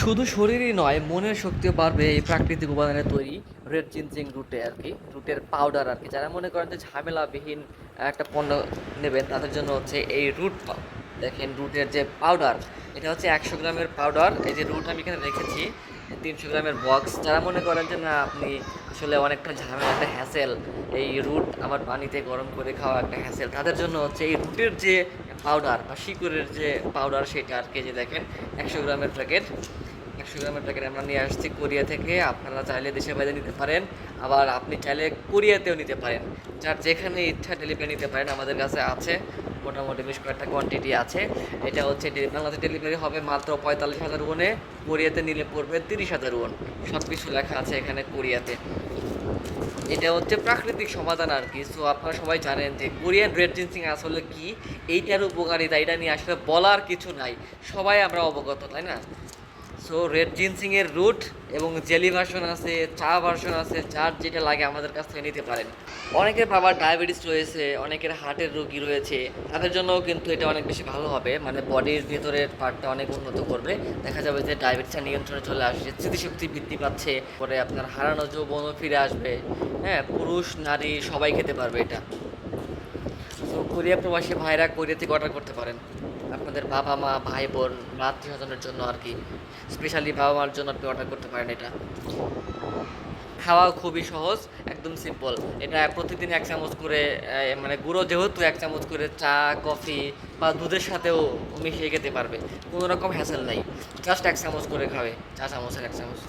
শুধু শরীরই নয়, মনের শক্তিও বাড়বে এই প্রাকৃতিক উপাদানে তৈরি রেড চিনচিং রুটে আর কি, রুটের পাউডার আর কি। যারা মনে করেন যে ঝামেলাবিহীন একটা পণ্য নেবেন, তাদের জন্য হচ্ছে এই রুট দেখেন রুটের যে পাউডার এটা হচ্ছে একশো গ্রামের পাউডার এই যে রুট আমি এখানে রেখেছি তিনশো গ্রামের বক্স যারা মনে করেন যে, না, আপনি আসলে অনেকটা ঝামেলা, একটা হ্যাসেল এই রুট আমার পানিতে গরম করে খাওয়া একটা হ্যাসেল তাদের জন্য হচ্ছে এই রুটের যে পাউডার বা শিকড়ের যে পাউডার সেটা আর কেজি দেখেন, একশো গ্রামের প্যাকেট একশো প্যাকেট আমরা নিয়ে আসছি কোরিয়া থেকে। আপনারা চাইলে দেশের বাইরে নিতে পারেন, আবার আপনি চাইলে কোরিয়াতেও নিতে পারেন। যার যেখানে ইচ্ছা ডেলিভারি নিতে পারেন, আমাদের কাছে আছে। মোটামুটি বেশ কয়েকটা কোয়ান্টিটি আছে। এটা হচ্ছে বাংলাদেশে ডেলিভারি হবে মাত্র পঁয়তাল্লিশ হাজার ওনে কোরিয়াতে নিলে পড়বে তিরিশ হাজার ওন সব কিছু লেখা আছে এখানে কোরিয়াতে। এটা হচ্ছে প্রাকৃতিক সমাধান আর কি। সো আপনারা সবাই জানেন যে কোরিয়ান রেড জিন্সিং আসলে কি? এইটার উপকারিতা, এটা নিয়ে আসলে বলার কিছু নাই। সবাই আমরা অবগত, তাই না? সো রেড জিন্সিং এর রুট এবং জেলি ভার্সন আছে, চা ভার্সন আছে, যার যেটা লাগে আমাদের কাছ থেকে নিতে পারেন। অনেকের বাবার ডায়াবেটিস রয়েছে, অনেকের হার্টের রোগী রয়েছে, তাদের জন্যও কিন্তু এটা অনেক বেশি ভালো হবে মানে বডির ভেতরের পার্টটা অনেক উন্নত করবে। দেখা যাবে যে ডায়াবেটিসটা নিয়ন্ত্রণে চলে আসছে, স্মৃতিশক্তি বৃদ্ধি পাচ্ছে, পরে আপনার হারানো যৌবনও ফিরে আসবে। হ্যাঁ পুরুষ, নারী সবাই খেতে পারবে এটা। কোরিয়া প্রবাসী ভাইরা কোরিয়া থেকে অর্ডার করতে পারেন। আপনাদের বাবা মা, ভাই বোন আত্মীয় স্বজনের জন্য আর কি। স্পেশালি বাবা মার জন্য আপনি অর্ডার করতে পারেন এটা। খাওয়া খুবই সহজ, একদম সিম্পল এটা প্রতিদিন এক চামচ করে মানে গুঁড়ো যেহেতু এক চামচ করে চা, কফি বা দুধের সাথেও মিশিয়ে খেতে পারবে। কোনো রকম হ্যাসেল নাই। জাস্ট এক চামচ করে খাবে, চা চামচের এক চামচ।